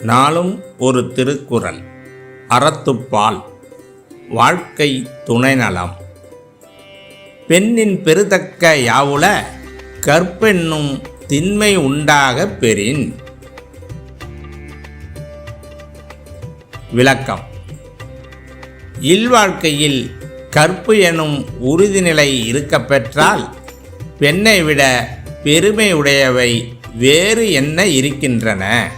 நாளும் ஒரு திருக்குறள். அறத்துப்பால் வாழ்க்கை துணைநலம் பெண்ணின் பெருதக்க யாவுல கற்பென்னும் திண்மை உண்டாகப் பெறின். விளக்கம். இல்வாழ்க்கையில் கற்பு எனும் உறுதிநிலை இருக்கப் பெற்றால் பெண்ணை விட பெருமை உடையவை வேறு என்ன இருக்கின்றன?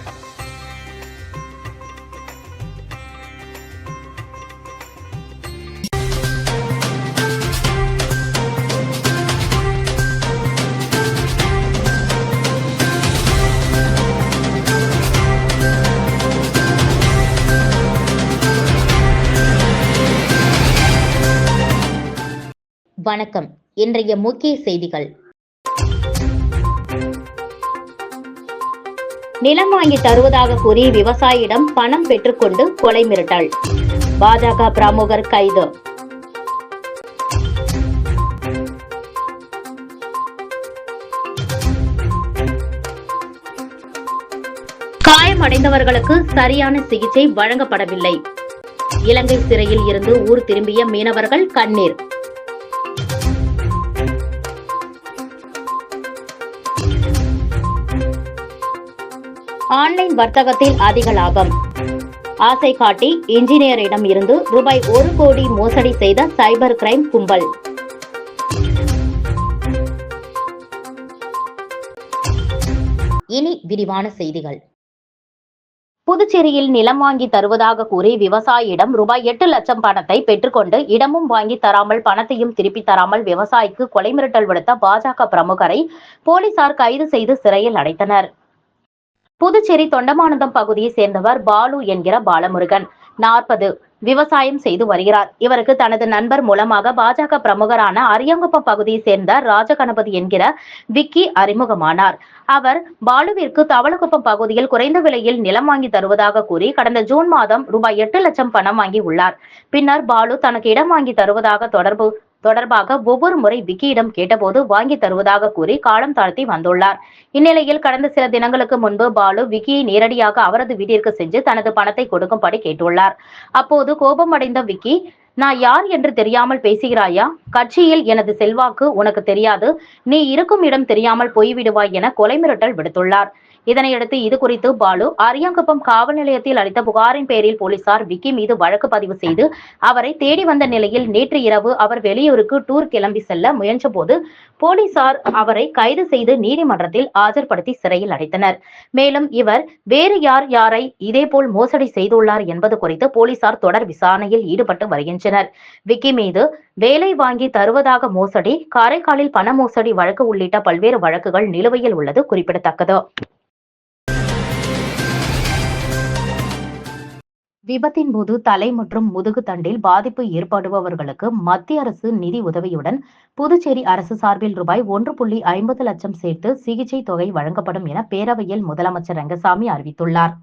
வணக்கம். இன்றைய முக்கிய செய்திகள். நிலம் வாங்கி தருவதாக கூறி விவசாயியிடம் பணம் பெற்றுக்கொண்டு கொலை மிரட்டல். பாஜக பிரமுகர் கைது. காயமடைந்தவர்களுக்கு சரியான சிகிச்சை வழங்கப்படவில்லை. இலங்கை சிறையில் இருந்து ஊர் திரும்பிய மீனவர்கள் கண்ணீர். ஆன்லைன் வர்த்தகத்தில் அதிக லாபம். ஆசை காட்டி இன்ஜினியரிடம் இருந்து ரூபாய் ஒரு கோடி மோசடி செய்த சைபர் கிரைம் கும்பல். இனி விரிவான செய்திகள். புதுச்சேரியில் நிலம் வாங்கி தருவதாக கூறி விவசாயியிடம் ரூபாய் எட்டு லட்சம் பணத்தை பெற்றுக்கொண்டு இடமும் வாங்கி தராமல் பணத்தையும் திருப்பி தராமல் விவசாயிக்கு கொலை மிரட்டல் விடுத்த பாஜக பிரமுகரை போலீசார் கைது செய்து சிறையில் அடைத்தனர். புதுச்சேரி தொண்டமானந்தம் பகுதியை சேர்ந்தவர் பாலு என்கிற பாலமுருகன். நாற்பது விவசாயம் செய்து வருகிறார். இவருக்கு தனது நண்பர் மூலமாக பாஜக பிரமுகரான அரியங்குப்பம் பகுதியை சேர்ந்த ராஜகணபதி என்கிற விக்கி அறிமுகமானார். அவர் பாலுவிற்கு தவளக்குப்பம் பகுதியில் குறைந்த விலையில் நிலம் வாங்கி தருவதாக கூறி கடந்த ஜூன் மாதம் ரூபாய் எட்டு லட்சம் பணம் வாங்கி உள்ளார். பின்னர் பாலு தனக்கு இடம் வாங்கி தருவதாக தொடர்பு தொடர்பாக ஒவ்வொரு முறை விக்கியிடம் கேட்டபோது வாங்கி தருவதாக கூறி காலம் தாழ்த்தி வந்துள்ளார். இந்நிலையில் கடந்த சில தினங்களுக்கு முன்பு பாலு விக்கியை நேரடியாக அவரது வீட்டிற்கு சென்று தனது பணத்தை கொடுக்கும்படி கேட்டுள்ளார். அப்போது கோபமடைந்த விக்கி நான் யார் என்று தெரியாமல் பேசுகிறாயா? கட்சியில் எனது செல்வாக்கு உனக்கு தெரியாது. நீ இருக்கும் இடம் தெரியாமல் போய்விடுவாய் என கொலை மிரட்டல் விடுத்துள்ளார். இதனையடுத்து இது குறித்து பாலு அரியாங்குப்பம் காவல் நிலையத்தில் அளித்த புகாரின் பேரில் போலீசார் விக்கி மீது வழக்கு பதிவு செய்து அவரை தேடி வந்த நிலையில் நேற்று இரவு அவர் வெளியூருக்கு டூர் கிளம்பி செல்ல முயன்றபோது போலீசார் அவரை கைது செய்து நீதிமன்றத்தில் ஆஜர்படுத்தி சிறையில் அடைத்தனர். மேலும் இவர் வேறு யார் யாரை இதேபோல் மோசடி செய்துள்ளார் என்பது குறித்து போலீசார் தொடர் விசாரணையில் ஈடுபட்டு வருகின்றனர். விக்கி மீது வேலை வாங்கி தருவதாக மோசடி காரைக்காலில் பண மோசடி வழக்கு உள்ளிட்ட பல்வேறு வழக்குகள் நிலுவையில் உள்ளது குறிப்பிடத்தக்கது. விபத்தின் போது தலை மற்றும் முதுகு தண்டில் பாதிப்பு ஏற்படுபவர்களுக்கு மத்திய அரசு நிதி உதவியுடன் புதுச்சேரி அரசு சார்பில் ரூபாய் ஒன்று புள்ளி ஐம்பது லட்சம் சேர்த்து சிகிச்சை தொகை வழங்கப்படும் என பேரவையில் முதலமைச்சர் ரங்கசாமி அறிவித்துள்ளார்.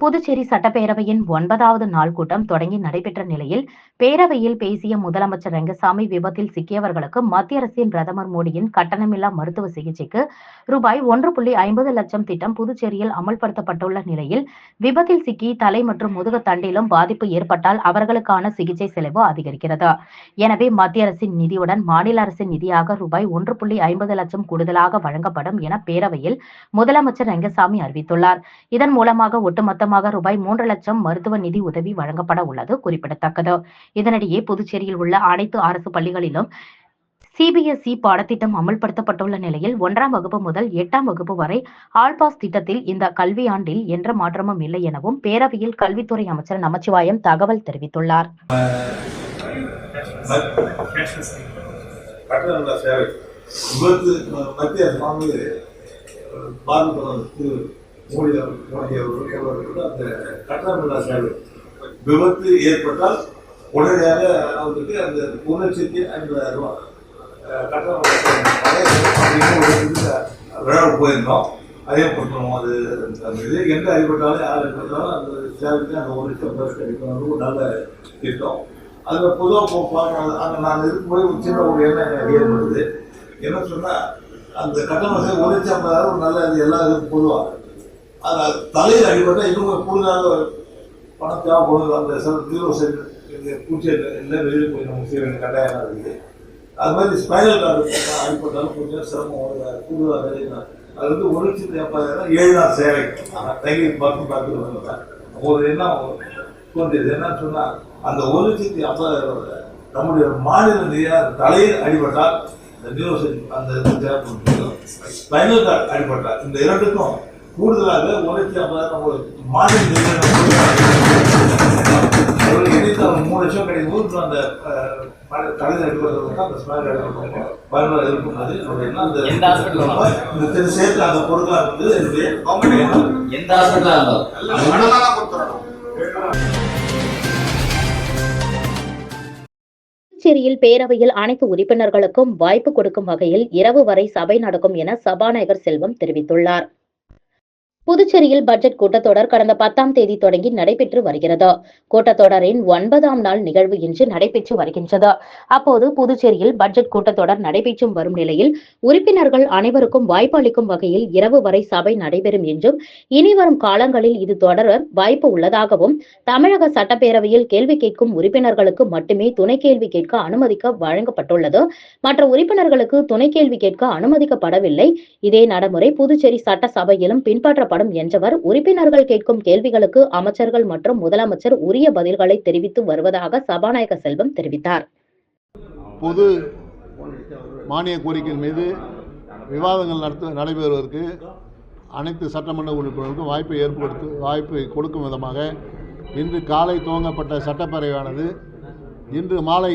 புதுச்சேரி சட்டப்பேரவையின் ஒன்பதாவது நாள் கூட்டம் தொடங்கி நடைபெற்ற நிலையில் பேரவையில் பேசிய முதலமைச்சர் ரங்கசாமி விபத்தில் சிக்கியவர்களுக்கு மத்திய அரசின் பிரதமர் மோடியின் கட்டணமில்லா மருத்துவ சிகிச்சைக்கு ரூபாய் ஒன்று புள்ளி ஐம்பது லட்சம் திட்டம் புதுச்சேரியில் அமல்படுத்தப்பட்டுள்ள நிலையில் விபத்தில் சிக்கி தலை மற்றும் முதுகு தண்டிலும் பாதிப்பு ஏற்பட்டால் அவர்களுக்கான சிகிச்சை செலவு அதிகரிக்கிறது. எனவே மத்திய அரசின் நிதியுடன் மாநில அரசின் நிதியாக ரூபாய் ஒன்று புள்ளி ஐம்பது லட்சம் கூடுதலாக வழங்கப்படும் என பேரவையில் முதலமைச்சர் ரங்கசாமி அறிவித்துள்ளார். இதன் மூலமாக ஒட்டுமொத்த மொத்தமாக ரூபாய் மூன்று லட்சம் மருத்துவ நிதி உதவி வழங்கப்பட உள்ளது குறிப்பிடத்தக்கது. இதனிடையே புதுச்சேரியில் உள்ள அனைத்து அரசு பள்ளிகளிலும் சிபிஎஸ்இ பாடத்திட்டம் அமல்படுத்தப்பட்டுள்ள நிலையில் ஒன்றாம் வகுப்பு முதல் எட்டாம் வகுப்பு வரை ஆல்பாஸ் திட்டத்தில் இந்த கல்வியாண்டில் என்ற மாற்றமும் இல்லை எனவும் பேரவையில் கல்வித்துறை அமைச்சர் நமச்சிவாயம் தகவல் தெரிவித்துள்ளார். சேவை மத்திய மோடி மோடி அவர்கள் அந்த கட்டணமில்லா சேவை விபத்து ஏற்பட்டால் உடனடியாக அவருக்கு அந்த முன்னெச்சரிக்கை ஐம்பதாயிரம் ரூபாய் விழாவுக்கு போயிருந்தோம். அதே பண்ணணும் அது அந்த இது எங்க அடிபட்டாலும் யார் அடிபட்டாலும் அந்த சேவைக்கு அந்த ஒரு லட்சம் ரூபாய் கிடைக்கும் ஒரு நல்ல திட்டம். அதில் பொதுவாக பார்க்கணும் அங்கே நான் இருக்கும்போது ஒரு சின்ன ஒரு எண்ணம் எனக்கு ஏற்படுது என்ன சொன்னால் அந்த கட்டணம் ஒரு லட்சம் ஐம்பதாயிரம் நல்ல அது எல்லா இதுக்கும் பொதுவாக அந்த தலையில் அடிபட்டால் இன்னும் கூடுதலாக பணம் தேவைப்படுது அந்த ஜீரோ செல் பூச்சி இல்லை வெளியில் போய் நம்ம செய்ய வேண்டிய கட்டாயம் இருக்குது. அது மாதிரி ஸ்பைனல் கார்டு அடிப்பட்டாலும் கொஞ்சம் சிரமம் வருது கூடுதலாக வேலை அது வந்து ஒரு லட்சத்து எண்பதாயிரம் ஏழு நாள் சேவை. தைலி பார்த்து பார்த்து வந்தேன் ஒரு என்ன தோன்றியது என்னன்னு சொன்னால் அந்த ஒரு லட்சத்தி ஐம்பதாயிரம் நம்முடைய மாநில நிதியாக தலையில் அடிபட்டால் இந்த நியூரோசன் அந்த தேவைப்படும் ஸ்பைனல் கார்டு அடிபட்டால் இந்த இரண்டுக்கும் கூடுதலாக லட்சத்தி ஐம்பதாயிரம் நம்மளுக்கு மாநில மூணு லட்சம் கிடைக்கும் போது அந்த பயனுள்ள இருக்கும். அது என்னுடைய எந்த இந்த சேர்த்து பொருட்களாக வந்து என்னுடைய. எந்த இருந்தாலும் புதுச்சேரியில் பேரவையில் அனைத்து உறுப்பினர்களுக்கும் வாய்ப்பு கொடுக்கும் வகையில் இரவு வரை சபை நடக்கும் என சபாநாயகர் செல்வம் தெரிவித்துள்ளார். புதுச்சேரியில் பட்ஜெட் கூட்டத்தொடர் கடந்த பத்தாம் தேதி தொடங்கி நடைபெற்று வருகிறது. கூட்டத்தொடரின் ஒன்பதாம் நாள் நிகழ்வு இன்று நடைபெற்று வருகின்றது. அப்போது புதுச்சேரியில் பட்ஜெட் கூட்டத்தொடர் நடைபெற்று வரும் நிலையில் உறுப்பினர்கள் அனைவருக்கும் வாய்ப்பு அளிக்கும் வகையில் இரவு வரை சபை நடைபெறும் என்றும் இனி வரும் காலங்களில் இது தொடர வாய்ப்பு உள்ளதாகவும் தமிழக சட்டப்பேரவையில் கேள்வி கேட்கும் உறுப்பினர்களுக்கு மட்டுமே துணை கேள்வி கேட்க அனுமதிக்க வழங்கப்பட்டுள்ளது. மற்ற உறுப்பினர்களுக்கு துணை கேள்வி கேட்க அனுமதிக்கப்படவில்லை. இதே நடைமுறை புதுச்சேரி சட்டசபையிலும் பின்பற்ற பின்பற்றப்படும் என்றவர் உறுப்பினர்கள் கேட்கும் கேள்விகளுக்கு அமைச்சர்கள் மற்றும் முதலமைச்சர் உரிய பதில்களை தெரிவித்து வருவதாக சபாநாயகர் செல்வம் தெரிவித்தார். பொது மானிய கோரிக்கை மீது விவாதங்கள் நடத்த நடைபெறுவதற்கு அனைத்து சட்டமன்ற உறுப்பினர்களுக்கும் வாய்ப்பை ஏற்படுத்து வாய்ப்பை கொடுக்கும் விதமாக இன்று காலை துவங்கப்பட்ட சட்டப்பேரவையானது இன்று மாலை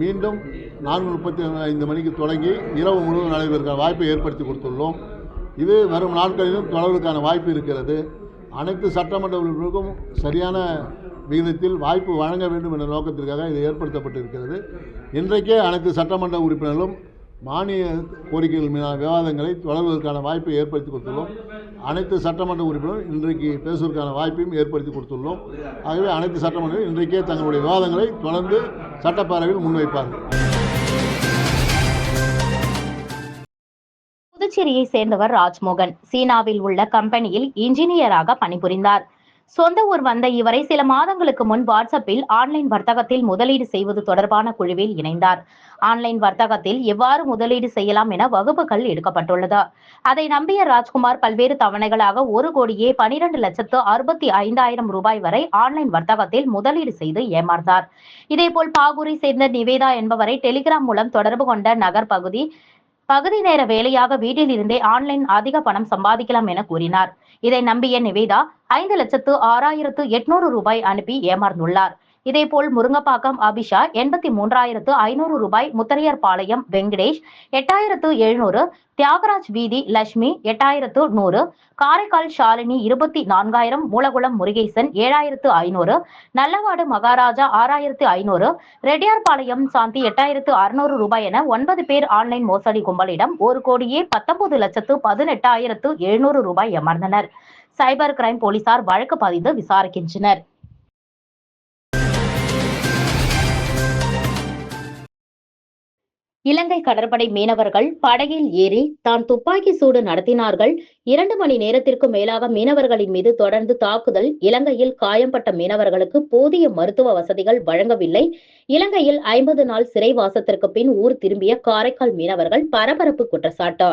மீண்டும் நான்கு முப்பத்தி ஐந்து மணிக்கு தொடங்கி இரவு முழுவதும் நடைபெறுகிற வாய்ப்பை ஏற்படுத்தி கொடுத்துள்ளோம். இது வரும் நாட்களிலும் தொடர்வதற்கான வாய்ப்பு இருக்கிறது. அனைத்து சட்டமன்ற உறுப்பினருக்கும் சரியான விகிதத்தில் வாய்ப்பு வழங்க வேண்டும் என்ற நோக்கத்திற்காக இது ஏற்படுத்தப்பட்டிருக்கிறது. இன்றைக்கே அனைத்து சட்டமன்ற உறுப்பினர்களும் மானிய கோரிக்கைகள் மீதான விவாதங்களை தொடர்வதற்கான வாய்ப்பை ஏற்படுத்தி கொடுத்துள்ளோம். அனைத்து சட்டமன்ற உறுப்பினரும் இன்றைக்கு பேசுவதற்கான வாய்ப்பையும் ஏற்படுத்தி கொடுத்துள்ளோம். ஆகவே அனைத்து சட்டமன்றங்களும் இன்றைக்கே தங்களுடைய விவாதங்களை தொடர்ந்து சட்டப்பேரவையில் முன்வைப்பார்கள். புதுச்சேரியை சேர்ந்தவர் ராஜ்மோகன். சீனாவில் உள்ள கம்பெனியில் இன்ஜினியராக பணிபுரிந்தார். சொந்த ஊர் வந்த இவரை சில மாதங்களுக்கு முன் வாட்ஸ்அப்பில் ஆன்லைன் வர்த்தகத்தில் முதலீடு செய்வது தொடர்பான குழுவில் இணைந்தார். ஆன்லைன் வர்த்தகத்தில் எவ்வாறு முதலீடு செய்யலாம் என வகுப்புகள் எடுக்கப்பட்டுள்ளது. அதை நம்பிய ராஜ்குமார் பல்வேறு தவணைகளாக ஒரு கோடியே பனிரெண்டு லட்சத்து அறுபத்தி ஐந்தாயிரம் ரூபாய் வரை ஆன்லைன் வர்த்தகத்தில் முதலீடு செய்து ஏமாந்தார் இதேபோல் பாகூரை சேர்ந்த நிவேதா என்பவரை டெலிகிராம் மூலம் தொடர்பு கொண்ட நகர் பகுதி பகுதி நேர வேலையாக வீட்டில் இருந்தே ஆன்லைன் அதிக பணம் சம்பாதிக்கலாம் என கூறினார். இதை நம்பிய நிவேதா ஐந்து லட்சத்து ஆறாயிரத்து எட்நூறு ரூபாய் அனுப்பி ஏமாந்துள்ளார். இதேபோல் முருங்கப்பாக்கம் அபிஷா எண்பத்தி மூன்றாயிரத்து ஐநூறு ரூபாய் முத்தரையர் பாளையம் வெங்கடேஷ் எட்டாயிரத்து எழுநூறு தியாகராஜ் வீதி லட்சுமி எட்டாயிரத்து நூறு காரைக்கால் ஷாலினி இருபத்தி நான்காயிரம் மூலகுளம் முருகேசன் ஏழாயிரத்து ஐநூறு நல்லவாடு மகாராஜா ஆறாயிரத்து ஐநூறு ரெட்டியார்பாளையம் சாந்தி எட்டாயிரத்து அறுநூறு ரூபாய் என ஒன்பது பேர் ஆன்லைன் மோசடி கும்பலிடம் ஒரு கோடியே பத்தொன்பது லட்சத்து பதினெட்டாயிரத்து எழுநூறு ரூபாய் அமர்ந்தனர் சைபர் கிரைம் போலீசார் வழக்கு பதிந்து விசாரிக்கின்றனர். இலங்கை கடற்படை மீனவர்கள் படகில் ஏறி தான் துப்பாக்கி சூடு நடத்தினார்கள். இரண்டு மணி நேரத்திற்கு மேலாக மீனவர்களின் மீது தொடர்ந்து தாக்குதல். இலங்கையில் காயம்பட்ட மீனவர்களுக்கு போதிய மருத்துவ வசதிகள் வழங்கவில்லை. இலங்கையில் ஐம்பது நாள் சிறைவாசத்திற்கு பின் ஊர் திரும்பிய காரைக்கால் மீனவர்கள் பரபரப்பு குற்றச்சாட்டு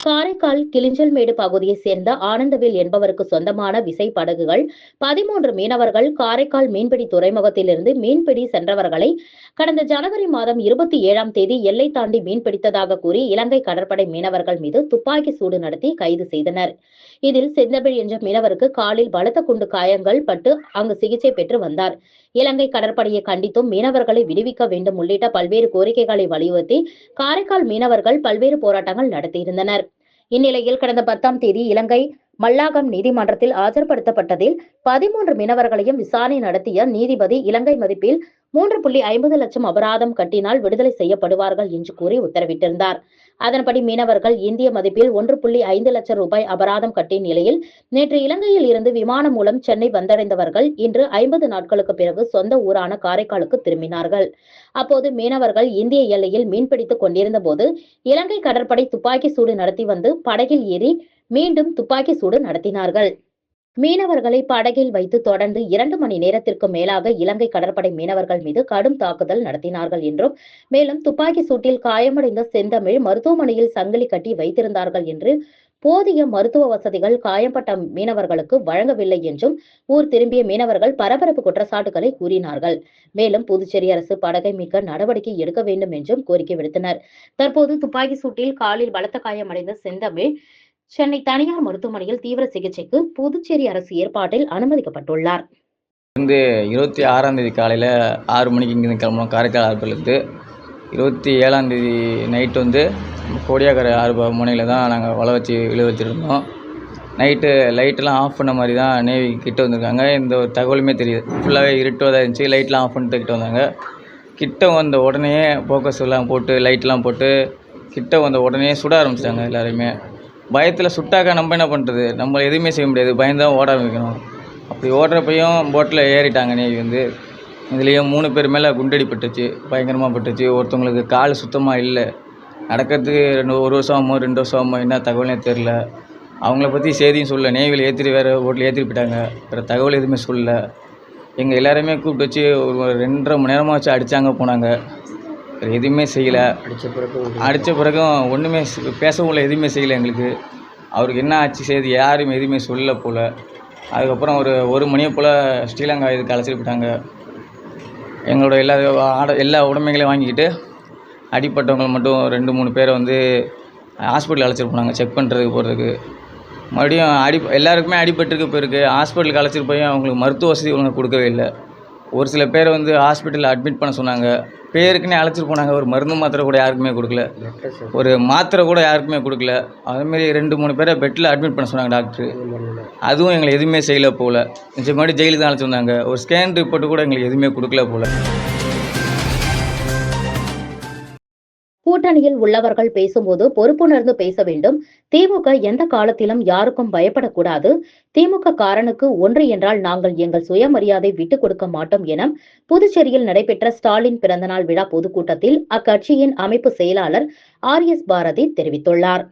காரைக்கால் கிளிஞ்சல்மேடு பகுதியைச் சேர்ந்த ஆனந்தவேல் என்பவருக்கு சொந்தமான விசை படகுகள் பதிமூன்று மீனவர்கள் காரைக்கால் மீன்பிடி துறைமுகத்திலிருந்து மீன்பிடி சென்றவர்களை கடந்த ஜனவரி மாதம் இருபத்தி ஏழாம் தேதி எல்லை தாண்டி மீன்பிடித்ததாக கூறி இலங்கை கடற்படை மீனவர்கள் மீது துப்பாக்கி சூடு நடத்தி கைது செய்தனர். இதில் செந்தமிழ் என்ற மீனவருக்கு காலில் பலத்த குண்டு காயங்கள் பட்டு அங்கு சிகிச்சை பெற்று வந்தார். இலங்கை கடற்படையை கண்டித்தும் மீனவர்களை விடுவிக்க வேண்டும் உள்ளிட்ட பல்வேறு கோரிக்கைகளை வலியுறுத்தி காரைக்கால் மீனவர்கள் பல்வேறு போராட்டங்கள் நடத்தியிருந்தனர். இந்நிலையில் கடந்த பத்தாம் தேதி இலங்கை மல்லாகம் நீதிமன்றத்தில் ஆஜர்படுத்தப்பட்டதில் பதிமூன்று மீனவர்களையும் விசாரணை நடத்திய நீதிபதி இலங்கை மதிப்பில் மூன்று புள்ளி ஐம்பது லட்சம் அபராதம் கட்டினால் விடுதலை செய்யப்படுவார்கள் என்று கூறி உத்தரவிட்டிருந்தார். அதன்படி மீனவர்கள் இந்திய மதிப்பில் ஒன்று புள்ளி ஐந்து லட்சம் ரூபாய் அபராதம் கட்டிய நிலையில் நேற்று இலங்கையில் இருந்து விமானம் மூலம் சென்னை வந்தடைந்தவர்கள் இன்று ஐம்பது நாட்களுக்கு பிறகு சொந்த ஊரான காரைக்காலுக்கு திரும்பினார்கள். அப்போது மீனவர்கள் இந்திய எல்லையில் மீன்பிடித்துக் கொண்டிருந்த போது இலங்கை கடற்படை துப்பாக்கி சூடு நடத்தி வந்து படகில் ஏறி மீண்டும் துப்பாக்கி சூடு நடத்தினார்கள். மீனவர்களை படகில் வைத்து தொடர்ந்து இரண்டு மணி நேரத்திற்கு மேலாக இலங்கை கடற்படை மீனவர்கள் மீது கடும் தாக்குதல் நடத்தினார்கள் என்றும் மேலும் துப்பாக்கி சூட்டில் காயமடைந்த செந்தமிழ் மருத்துவமனையில் சங்கிலி கட்டி வைத்திருந்தார்கள் என்று போதிய மருத்துவ வசதிகள் காயம்பட்ட மீனவர்களுக்கு வழங்கவில்லை என்றும் ஊர் திரும்பிய மீனவர்கள் பரபரப்பு குற்றச்சாட்டுகளை கூறினார்கள். மேலும் புதுச்சேரி அரசு படகை மீட்க நடவடிக்கை எடுக்க வேண்டும் என்றும் கோரிக்கை விடுத்தனர். தற்போது துப்பாக்கி சூட்டில் காலில் பலத்த காயமடைந்த செந்தமிழ் சென்னை தனியார் மருத்துவமனையில் தீவிர சிகிச்சைக்கு புதுச்சேரி அரசு ஏற்பாட்டில் அனுமதிக்கப்பட்டுள்ளார். வந்து இருபத்தி ஆறாம் தேதி காலையில் ஆறு மணிக்கு இங்கேருந்து கிளம்புனோம். காரைக்கால் ஆர்பர்லேருந்து இருபத்தி ஏழாம் தேதி நைட் வந்து கோடியாக்கரை ஆறு முனையில் தான் நாங்கள் வலை வச்சு விழு வச்சுருந்தோம். நைட்டு லைட்டெல்லாம் ஆஃப் பண்ண மாதிரி தான் நேவி கிட்ட வந்திருக்காங்க. இந்த ஒரு தகவலுமே தெரியுது. ஃபுல்லாகவே இருட்டுவாக தான் இருந்துச்சு. லைட்லாம் ஆஃப் பண்ணிட்டு கிட்ட வந்தாங்க. கிட்ட வந்த உடனே ஃபோக்கஸ் எல்லாம் போட்டு லைட்லாம் போட்டு கிட்ட வந்த உடனே சுட ஆரம்பிச்சிட்டாங்க எல்லாருமே பயத்தில் சுட்டாக்கா நம்ம என்ன பண்ணுறது நம்ம எதுவுமே செய்ய முடியாது. பயந்தான் ஓட வைக்கணும். அப்படி ஓடுறப்பையும் போட்டில் ஏறிட்டாங்க நேவி வந்து. இதுலேயும் மூணு பேர் மேலே குண்டடி பட்டுச்சு பயங்கரமாக பட்டுச்சு. ஒருத்தவங்களுக்கு கால் சுத்தமாக இல்லை. நடக்கிறதுக்கு ரெண்டு ஒரு வருஷம் ஆகுமோ ரெண்டு வருஷம் ஆகுமோ என்ன தகவலே தெரில அவங்கள பற்றி செய்தியும் சொல்லலை. நேவியில் ஏற்றிட்டு வேறு போட்டில் ஏற்றிட்டு போயிட்டாங்க. வேறு தகவல் எதுவுமே சொல்லலை. எங்கள் எல்லாருமே கூப்பிட்டு வச்சு ஒரு ரெண்டரை மணி நேரமாக வச்சு அடித்தாங்க போனாங்க. எதுவுமே செய்யலை. அடித்த பிறகு அடித்த பிறகும் ஒன்றுமே பேசவும் இல்லை எதுவுமே செய்யலை எங்களுக்கு. அவருக்கு என்ன ஆச்சு செய்தி யாரும் எதுவுமே சொல்லல போல். அதுக்கப்புறம் ஒரு ஒரு மணியை போல் ஸ்ரீலங்கா இதுக்கு அழைச்சிட்டு போயிட்டாங்க. எங்களோட எல்லா ஆட எல்லா உடைமைகளையும் வாங்கிக்கிட்டு அடிப்பட்டவங்களை மட்டும் ரெண்டு மூணு பேரை வந்து ஹாஸ்பிட்டல் அழைச்சிட்டு போனாங்க செக் பண்ணுறதுக்கு போகிறதுக்கு மறுபடியும் அடி எல்லாருக்குமே அடிபட்டிருக்கு போயிருக்கு. ஹாஸ்பிட்டலுக்கு அழைச்சிட்டு போய் அவங்களுக்கு மருத்துவ வசதி ஒழுங்காக கொடுக்கவே இல்லை. ஒரு சில பேரை வந்து ஹாஸ்பிட்டலில் அட்மிட் பண்ண சொன்னாங்க. பேருக்குன்னே அழைச்சிட்டு போனாங்க. ஒரு மருந்து மாத்திரை கூட யாருக்குமே கொடுக்கல. ஒரு மாத்திரை கூட யாருக்குமே கொடுக்கல. அதேமாரி ரெண்டு மூணு பேரை பெட்டில் அட்மிட் பண்ண சொன்னாங்க டாக்டர் அதுவும் எங்களை எதுவுமே செய்யல போல். நிச்சயமாடி ஜெயிலுக்கு தான் அழைச்சி வந்தாங்க. ஒரு ஸ்கேன் ரிப்போர்ட் கூட எங்களுக்கு எதுவுமே கொடுக்கல போல். கூட்டணியில் உள்ளவர்கள் பேசும்போது பொறுப்புணர்ந்து பேச வேண்டும். திமுக எந்த காலத்திலும் யாருக்கும் பயப்படக்கூடாது. திமுக காரனுக்கு ஒன்று என்றால் நாங்கள் எங்கள் சுயமரியாதை விட்டுக் கொடுக்க மாட்டோம் என புதுச்சேரியில் நடைபெற்ற ஸ்டாலின் பிறந்தநாள் விழா பொதுக்கூட்டத்தில் அக்கட்சியின் அமைப்பு செயலாளர் ஆர் எஸ் பாரதி தெரிவித்துள்ளார்.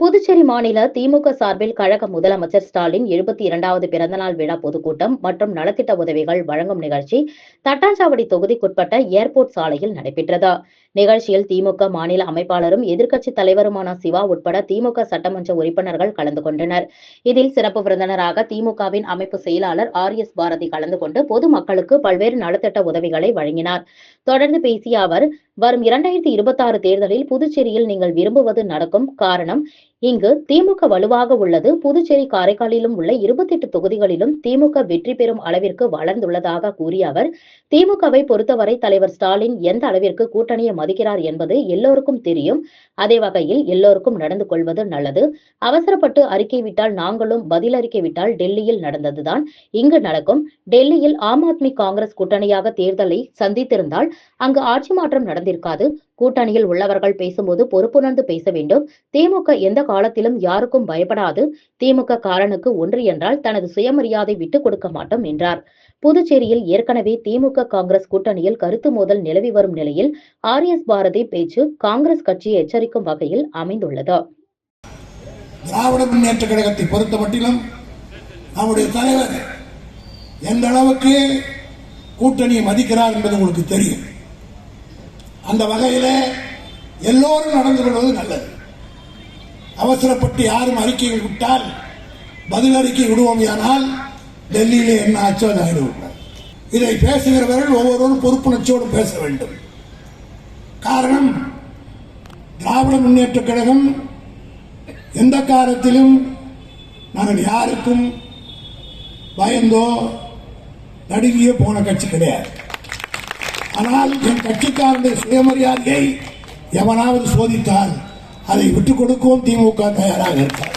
புதுச்சேரி மாநில திமுக சார்பில் கழக முதலமைச்சர் ஸ்டாலின் எழுபத்தி இரண்டாவது பிறந்தநாள் விழா பொதுக்கூட்டம் மற்றும் நலத்திட்ட உதவிகள் வழங்கும் நிகழ்ச்சி தட்டாஞ்சாவடி தொகுதிக்குட்பட்ட ஏர்போர்ட் சாலையில் நடைபெற்றது. நிகழ்ச்சியில் திமுக மாநில அமைப்பாளரும் எதிர்க்கட்சி தலைவருமான சிவா உட்பட திமுக சட்டமன்ற உறுப்பினர்கள் கலந்து கொண்டனர். இதில் சிறப்பு விருந்தினராக திமுகவின் அமைப்பு செயலாளர் ஆர் எஸ் பாரதி கலந்து கொண்டு பொதுமக்களுக்கு பல்வேறு நலத்திட்ட உதவிகளை வழங்கினார். தொடர்ந்து பேசிய அவர் வரும் இரண்டாயிரத்தி இருபத்தி ஆறு தேர்தலில் புதுச்சேரியில் நீங்கள் விரும்புவது நடக்கும் காரணம் இங்கு திமுக வலுவாக உள்ளது. புதுச்சேரி காரைக்காலிலும் உள்ள இருபத்தி எட்டு தொகுதிகளிலும் திமுக வெற்றி பெறும் அளவிற்கு வளர்ந்துள்ளதாக கூறிய அவர் திமுகவை பொறுத்தவரை தலைவர் ஸ்டாலின் எந்த அளவிற்கு கூட்டணியை மதிக்கிறார் என்பது எல்லோருக்கும் தெரியும். அதே வகையில் எல்லோருக்கும் நடந்து கொள்வது நல்லது. அவசரப்பட்டு அறிக்கை விட்டால் நாங்களும் பதில் அறிக்கை விட்டால் டெல்லியில் நடந்ததுதான். இங்கு நடக்கும் டெல்லியில் ஆம் ஆத்மி காங்கிரஸ் கூட்டணியாக தேர்தலை சந்தித்திருந்தால் அங்கு ஆட்சி மாற்றம் நடந்திருக்காது. கூட்டணியில் உள்ளவர்கள் பேசும்போது பொறுப்புணர்ந்து பேச வேண்டும். திமுக எந்த காலத்திலும் யாருக்கும் பயப்படாது. திமுக காரனுக்கு ஒன்று என்றால் தனது சுயமரியாதை விட்டுக் கொடுக்க மாட்டோம் என்றார். புதுச்சேரியில் ஏற்கனவே திமுக காங்கிரஸ் கூட்டணியில் கருத்து மோதல் நிலவி வரும் நிலையில் ஆர் எஸ் பாரதி பேச்சு காங்கிரஸ் கட்சியை எச்சரிக்கும் வகையில் அமைந்துள்ளது. திராவிட முன்னேற்ற கழகத்தை பொறுத்த மட்டிலும் நம்முடைய தலைவர் எந்த அளவுக்கு கூட்டணியை மதிக்கிறார் என்பது உங்களுக்கு தெரியும். அந்த வகையில் எல்லோரும் நடந்து கொள்வது நல்லது. அவசரப்பட்டு யாரும் அறிக்கை விட்டால் பதில் அறிக்கை விடுவோமையானால் டெல்லியிலே என்ன ஆச்சோ அது ஆகிடுவோம் இதை பேசுகிறவர்கள் ஒவ்வொருவரும் பொறுப்புணர்ச்சியோடு பேச வேண்டும். காரணம் திராவிட முன்னேற்ற கழகம் எந்த காலத்திலும் நாங்கள் யாருக்கும் பயந்தோ நடுங்கியோ போன கட்சி கிடையாது. ஆனால் என் கட்சிக்காரனுடைய சுயமரியாதையை எவனாவது சோதித்தால் அதை விட்டுக் கொடுக்கவும் திமுக தயாராக இருக்கிறார்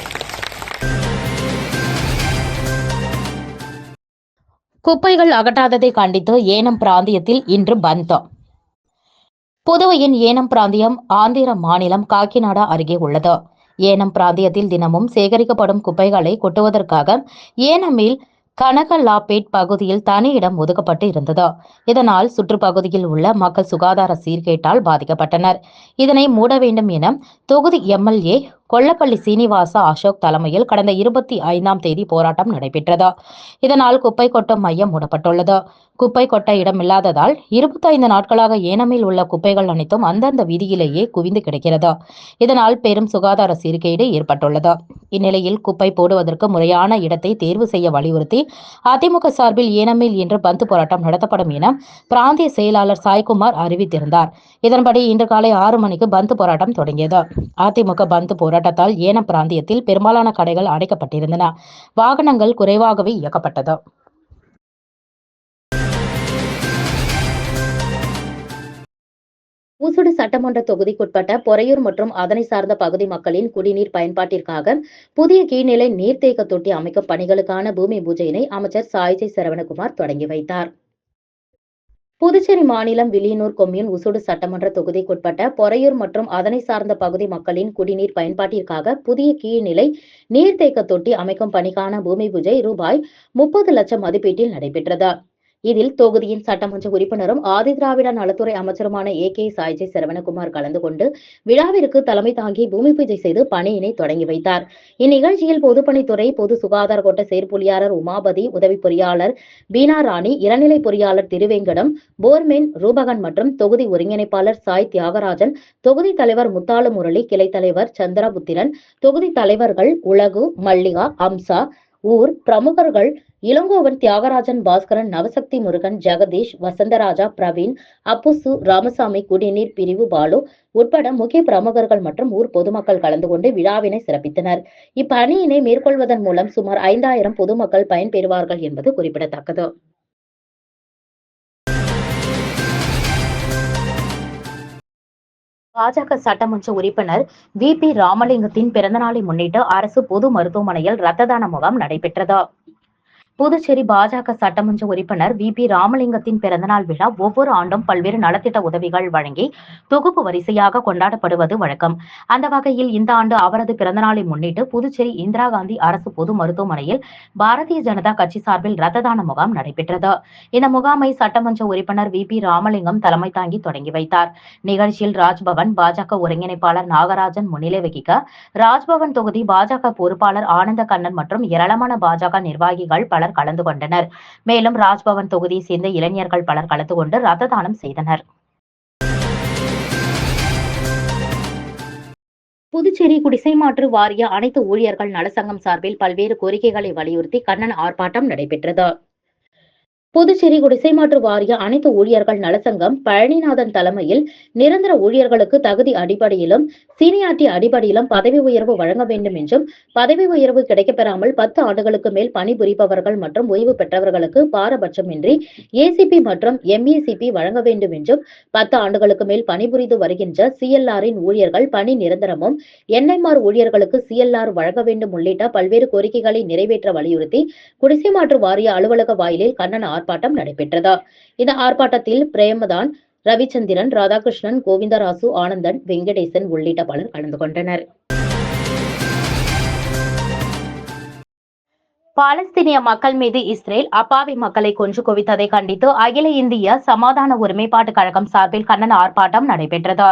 குப்பைகள் அகற்றாததை கண்டித்து ஏனம் பிராந்தியத்தில் இன்று பந்தம். புதுவையின் ஏனம் பிராந்தியம் ஆந்திர மாநிலம் காக்கிநாடா அருகே உள்ளது. ஏனம் பிராந்தியத்தில் தினமும் சேகரிக்கப்படும் குப்பைகளை கொட்டுவதற்காக ஏனமில் கனகலாப்பேட் பகுதியில் தனி இடம் ஒதுக்கப்பட்டு இருந்தது. இதனால் சுற்றுப்பகுதியில் உள்ள மக்கள் சுகாதார சீர்கேட்டால் பாதிக்கப்பட்டனர். இதனை மூட வேண்டும் என தொகுதி எம்எல்ஏ கொல்லப்பள்ளி சீனிவாச அசோக் தலைமையில் கடந்த இருபத்தி ஐந்தாம் தேதி போராட்டம் நடைபெற்றது. இதனால் குப்பை கொட்டும் மையம் மூடப்பட்டுள்ளது. குப்பை கொட்ட இடமில்லாததால் இருபத்தைந்து நாட்களாக ஏனமில் உள்ள குப்பைகள் அனைத்தும் அந்தந்த வீதியிலேயே குவிந்து கிடக்கிறது. இதனால் பெரும் சுகாதார சீர்கேடு ஏற்பட்டுள்ளது. இந்நிலையில் குப்பை போடுவதற்கு முறையான இடத்தை தேர்வு செய்ய வலியுறுத்தி அதிமுக சார்பில் ஏனமில் இன்று பந்து போராட்டம் நடத்தப்படும் என பிராந்திய செயலாளர் சாய்குமார் அறிவித்திருந்தார். இதன்படி இன்று காலை ஆறு மணிக்கு பந்து போராட்டம் தொடங்கியது. அதிமுக பந்து போராட்டத்தால் ஏன பிராந்தியத்தில் பெரும்பாலான கடைகள் அடைக்கப்பட்டிருந்தன. வாகனங்கள் குறைவாகவே இயக்கப்பட்டது. ஊசுடு சட்டமன்ற தொகுதிக்குட்பட்ட பொறையூர் மற்றும் அதனை சார்ந்த பகுதி மக்களின் குடிநீர் பயன்பாட்டிற்காக புதிய கீழ்நிலை நீர்த்தேக்க தொட்டி அமைக்கும் பணிகளுக்கான பூமி பூஜையினை அமைச்சர் சாய்ஜை சரவணகுமார் தொடங்கி வைத்தார். புதுச்சேரி மாநிலம் வில்லியனூர் கொம்யூன் உசுடு சட்டமன்ற தொகுதிக்குட்பட்ட பொறையூர் மற்றும் அதனை சார்ந்த பகுதி மக்களின் குடிநீர் பயன்பாட்டிற்காக புதிய கீழ்நிலை நீர்த்தேக்க தொட்டி அமைக்கும் பணிக்கான பூமி பூஜை ரூபாய் முப்பது லட்சம் மதிப்பீட்டில் நடைபெற்றது. இதில் தொகுதியின் சட்டமன்ற உறுப்பினரும் ஆதிதிராவிட நலத்துறை அமைச்சருமான ஏ கே சாய்ஜி சரவணகுமார் கலந்து கொண்டு விழாவிற்கு தலைமை தாங்கி பூமி பூஜை செய்து பணியினை தொடங்கி வைத்தார். இந்நிகழ்ச்சியில் பொதுப்பணித்துறை பொது சுகாதார கோட்ட செயற்பொலியாளர் உமாபதி உதவி பொறியாளர் பீனா ராணி இளநிலை பொறியாளர் திருவேங்கடம் போர்மேன் ரூபகன் மற்றும் தொகுதி ஒருங்கிணைப்பாளர் சாய் தியாகராஜன் தொகுதி தலைவர் முத்தாளு முரளி கிளை தலைவர் சந்திரபுத்திரன் தொகுதி தலைவர்கள் உலகு மல்லிகா அம்சா ஊர் பிரமுகர்கள் இளங்கோவன் தியாகராஜன் பாஸ்கரன் நவசக்தி முருகன் ஜெகதீஷ் வசந்தராஜா பிரவீன் அப்புசு ராமசாமி குடிநீர் பிரிவு பாலு உட்பட முக்கிய பிரமுகர்கள் மற்றும் ஊர் பொதுமக்கள் கலந்து கொண்டு விழாவினை சிறப்பித்தனர். இப்பணியினை மேற்கொள்வதன் மூலம் சுமார் ஐந்தாயிரம் பொதுமக்கள் பயன்பெறுவார்கள் என்பது குறிப்பிடத்தக்கது. பாஜக சட்டமன்ற உறுப்பினர் வி பி ராமலிங்கத்தின் பிறந்தநாளை முன்னிட்டு அரசு பொது மருத்துவமனையில் ரத்த தான முகாம் நடைபெற்றது. புதுச்சேரி பாஜக சட்டமன்ற உறுப்பினர் வி. பி. ராமலிங்கத்தின் பிறந்தநாள் விழா ஒவ்வொரு ஆண்டும் பல்வேறு நலத்திட்ட உதவிகள் வழங்கி தொகுப்பு வரிசையாக கொண்டாடப்படுவது வழக்கம். அந்த வகையில் இந்த ஆண்டு அவரது பிறந்தநாளை முன்னிட்டு புதுச்சேரி இந்திரா காந்தி அரசு பொது மருத்துவமனையில் பாரதிய ஜனதா கட்சி சார்பில் ரத்த தான முகாம் நடைபெற்றது. இந்த முகாமை சட்டமன்ற உறுப்பினர் வி. பி. ராமலிங்கம் தலைமை தாங்கி தொடங்கி வைத்தார். நிகழ்ச்சியில் ராஜ்பவன் பாஜக ஒருங்கிணைப்பாளர் நாகராஜன் முன்னிலை வகிக்க ராஜ்பவன் தொகுதி பாஜக பொறுப்பாளர் ஆனந்த கண்ணன் மற்றும் ஏராளமான பாஜக நிர்வாகிகள் பல பலர் கலந்து கொண்டனர். மேலும் ராஜ்பவன் தொகுதியை சேர்ந்த இளைஞர்கள் பலர் கலந்து கொண்டு ரத்த தானம் செய்தனர். புதுச்சேரி குடிசை மாற்று வாரிய அனைத்து ஊழியர்கள் நலசங்கம் சார்பில் பல்வேறு கோரிக்கைகளை வலியுறுத்தி கண்ணன் ஆர்ப்பாட்டம் நடைபெற்றது. புதுச்சேரி குடிசை மாற்று வாரிய அனைத்து ஊழியர்கள் நலசங்கம் பழனிநாதன் தலைமையில் நிரந்தர ஊழியர்களுக்கு தகுதி அடிப்படையிலும் சீனியாரிட்டி அடிப்படையிலும் பதவி உயர்வு வழங்க வேண்டும் என்றும் பதவி உயர்வு கிடைக்கப்பெறாமல் பத்து ஆண்டுகளுக்கு மேல் பணிபுரிபவர்கள் மற்றும் ஓய்வு பெற்றவர்களுக்கு பாரபட்சமின்றி ஏசிபி மற்றும் எம்இசிபி வழங்க வேண்டும் என்றும் பத்து ஆண்டுகளுக்கு மேல் பணிபுரிந்து வருகின்ற சிஎல்ஆரின் ஊழியர்கள் பணி நிரந்தரமும் என்ஐஆர் ஊழியர்களுக்கு சிஎல்ஆர் வழங்க வேண்டும் உள்ளிட்ட பல்வேறு கோரிக்கைகளை நிறைவேற்ற வலியுறுத்தி குடிசை மாற்று வாரிய அலுவலக வாயிலில் கண்ணன் ஆர்ப்பாட்டம் நடைபெற்றது. இந்த ஆர்ப்பாட்டத்தில் பிரேமதான் ரவிச்சந்திரன் ராதாகிருஷ்ணன் கோவிந்தராசு ஆனந்தன் வெங்கடேசன் உள்ளிட்ட பலர் கலந்து கொண்டனர். பாலஸ்தீனிய மக்கள் மீது இஸ்ரேல் அப்பாவி மக்களை கொன்று குவித்ததை கண்டித்து அகில இந்திய சமாதான ஒருமைப்பாட்டு கழகம் சார்பில் கண்டன ஆர்ப்பாட்டம் நடைபெற்றது.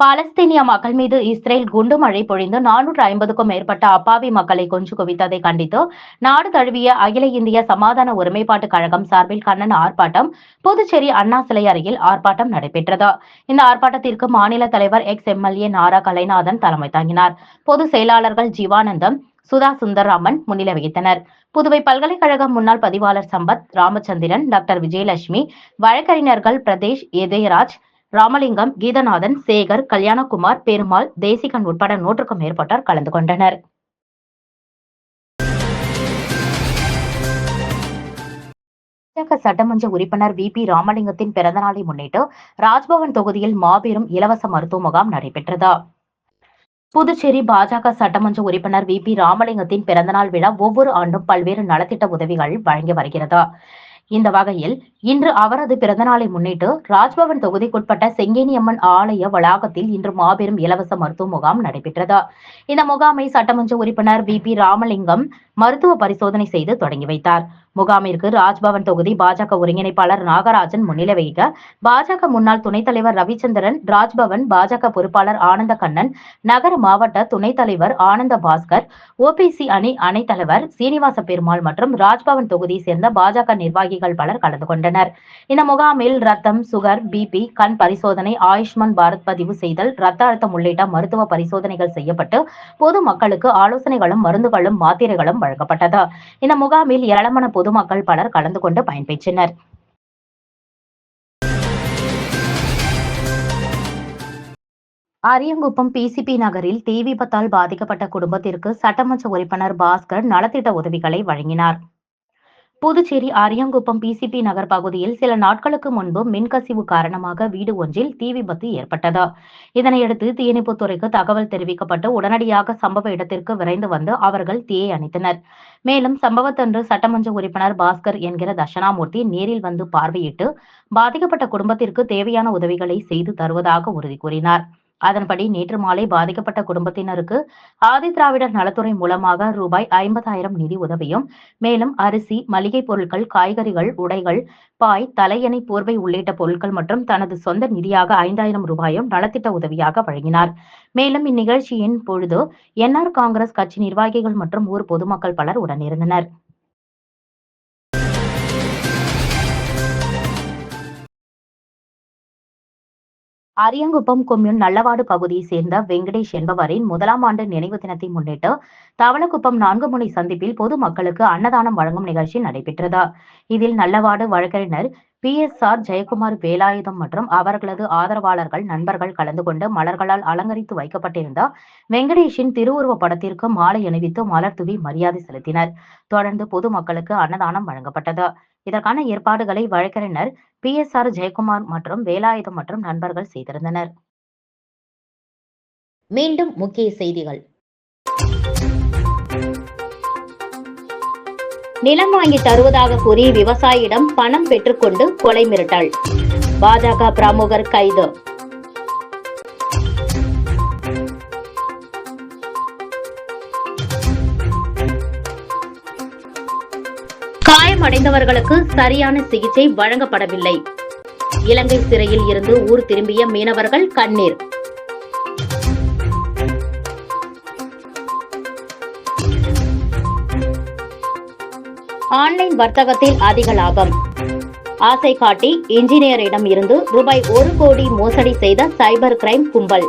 பாலஸ்தீனிய மக்கள் மீது இஸ்ரேல் குண்டு மழை பொழிந்து நானூற்று ஐம்பதுக்கும் மேற்பட்ட அப்பாவி மக்களை கொன்று குவித்ததை கண்டித்து நாடு தழுவிய அகில இந்திய சமாதான ஒருமைப்பாட்டு கழகம் சார்பில் கண்ணன் ஆர்ப்பாட்டம் புதுச்சேரி அண்ணா சிலை அருகில் ஆர்ப்பாட்டம் நடைபெற்றது. இந்த ஆர்ப்பாட்டத்திற்கு மாநில தலைவர் எக்ஸ் எம்எல்ஏ நாரா கலைநாதன் தலைமை தாங்கினார். பொதுச் செயலாளர்கள் ஜீவானந்தம் சுதா சுந்தரராமன் முன்னிலை வகித்தனர் புதுவை பல்கலைக்கழக முன்னாள் பதிவாளர் சம்பத் ராமச்சந்திரன் டாக்டர் விஜயலட்சுமி வழக்கறிஞர்கள் பிரதேஷ் எதயராஜ் ராமலிங்கம் கீதநாதன் சேகர் கல்யாணகுமார் பெருமாள் தேசிகன் உட்பட நூற்றுக்கும் மேற்பட்டோர் கலந்து கொண்டனர். பாஜக சட்டமன்ற உறுப்பினர் வி. பி. ராமலிங்கத்தின் பிறந்தநாளை முன்னிட்டு ராஜ்பவன் தொகுதியில் மாபெரும் இலவச மருத்துவ முகாம் நடைபெற்றது. புதுச்சேரி பாஜக சட்டமன்ற உறுப்பினர் வி. பி. ராமலிங்கத்தின் பிறந்தநாள் விழா ஒவ்வொரு ஆண்டும் பல்வேறு நலத்திட்ட உதவிகள் வழங்கி வருகிறது. இந்த வகையில் இன்று அவரது பிறந்தநாளை முன்னிட்டு ராஜ்பவன் தொகுதிக்குட்பட்ட செங்கேனியம்மன் ஆலய வளாகத்தில் இன்று மாபெரும் இலவச மருத்துவ முகாம் நடைபெற்றது. இந்த முகாமை சட்டமன்ற உறுப்பினர் வி பி ராமலிங்கம் மருத்துவ பரிசோதனை செய்து தொடங்கி வைத்தார். முகாமிற்கு ராஜ்பவன் தொகுதி பாஜக ஒருங்கிணைப்பாளர் நாகராஜன் முன்னிலை வகிக்க. பாஜக முன்னாள் துணைத் தலைவர் ரவிச்சந்திரன் ராஜ்பவன் பாஜக பொறுப்பாளர் ஆனந்த கண்ணன் நகர மாவட்ட துணைத் தலைவர் ஆனந்த பாஸ்கர் ஓபிசி அணி அணைத் தலைவர் சீனிவாச பெருமாள் மற்றும் ராஜ்பவன் தொகுதியை சேர்ந்த பாஜக நிர்வாகிகள் பலர் கலந்து கொண்டனர். இந்த முகாமில் ரத்தம் சுகர் பிபி கண் பரிசோதனை ஆயுஷ்மான் பாரத் பதிவு செய்தல் ரத்த அழுத்தம் உள்ளிட்ட மருத்துவ பரிசோதனைகள் செய்யப்பட்டு பொது மக்களுக்கு ஆலோசனைகளும் மருந்துகளும் மாத்திரைகளும் வழங்கப்பட்டது. இந்த முகாமில் ஏராளமான பொதுமக்கள் பலர் கலந்து கொண்டு பயன்பெற்றனர் அரியங்குப்பம் பிசிபி நகரில் தீ விபத்தால் பாதிக்கப்பட்ட குடும்பத்திற்கு சட்டமன்ற உறுப்பினர் பாஸ்கர் நலத்திட்ட உதவிகளை வழங்கினார். புதுச்சேரி அரியங்குப்பம் பிசிபி நகர் பகுதியில் சில நாட்களுக்கு முன்பு மின்கசிவு காரணமாக வீடு ஒன்றில் தீ விபத்து ஏற்பட்டது. இதனையடுத்து தீயணைப்புத் துறைக்கு தகவல் தெரிவிக்கப்பட்டு உடனடியாக சம்பவ இடத்திற்கு விரைந்து வந்து அவர்கள் தீயை அணைத்தனர். மேலும் சம்பவத்தன்று சட்டமன்ற உறுப்பினர் பாஸ்கர் என்கிற தட்சணாமூர்த்தி நேரில் வந்து பார்வையிட்டு பாதிக்கப்பட்ட குடும்பத்திற்கு தேவையான உதவிகளை செய்து தருவதாக உறுதி கூறினார். அதன்படி நேற்று மாலை பாதிக்கப்பட்ட குடும்பத்தினருக்கு ஆதி திராவிடர் நலத்துறை மூலமாக ரூபாய் ஐம்பதாயிரம் நிதி உதவியும் மேலும் அரிசி மளிகை பொருட்கள் காய்கறிகள் உடைகள் பாய் தலையணை போர்வை உள்ளிட்ட பொருட்கள் மற்றும் தனது சொந்த நிதியாக ஐந்தாயிரம் ரூபாயும் நலத்திட்ட உதவியாக வழங்கினார். மேலும் இந்நிகழ்ச்சியின் பொழுது என்ஆர் காங்கிரஸ் கட்சி நிர்வாகிகள் மற்றும் ஊர் பொதுமக்கள் பலர் உடனிருந்தனர். அரியங்குப்பம் கொம்யூன் நல்லவாடு பகுதியை சேர்ந்த வெங்கடேஷ் என்பவரின் முதலாம் ஆண்டு நினைவு தினத்தை முன்னிட்டு தவளக்குப்பம் நான்கு முனை சந்திப்பில் பொதுமக்களுக்கு அன்னதானம் வழங்கும் நிகழ்ச்சி நடைபெற்றது. இதில் நல்லவாடு வழக்கறிஞர் P S R Jayakumar Velayudham மற்றும் அவர்களது ஆதரவாளர்கள் நண்பர்கள் கலந்து கொண்டு மலர்களால் அலங்கரித்து வைக்கப்பட்டிருந்த வெங்கடேஷின் திருவுருவ படத்திற்கு மாலை அணிவித்து மலர் தூவி மரியாதை செலுத்தினர். தொடர்ந்து பொதுமக்களுக்கு அன்னதானம் வழங்கப்பட்டது. இதற்கான ஏற்பாடுகளை வழக்கறிஞர் பி எஸ் ஆர் ஜெயக்குமார் மற்றும் வேலாயுதம் மற்றும் நண்பர்கள் செய்திருந்தனர். மீண்டும் முக்கிய செய்திகள். நிலம் வாங்கி தருவதாக கூறி விவசாயியிடம் பணம் பெற்றுக்கொண்டு கொலை மிரட்டல். பாஜக பிரமுகர் கைது. காயமடைந்தவர்களுக்கு சரியான சிகிச்சை வழங்கப்படவில்லை. இலங்கை சிறையில் இருந்து ஊர் திரும்பிய மீனவர்கள் கண்ணீர். ஆன்லைன் வர்த்தகத்தில் அதிக லாபம். ஆசை காட்டி இன்ஜினியரிடம் இருந்து ரூபாய் ஒரு கோடி மோசடி செய்த சைபர் கிரைம் கும்பல்.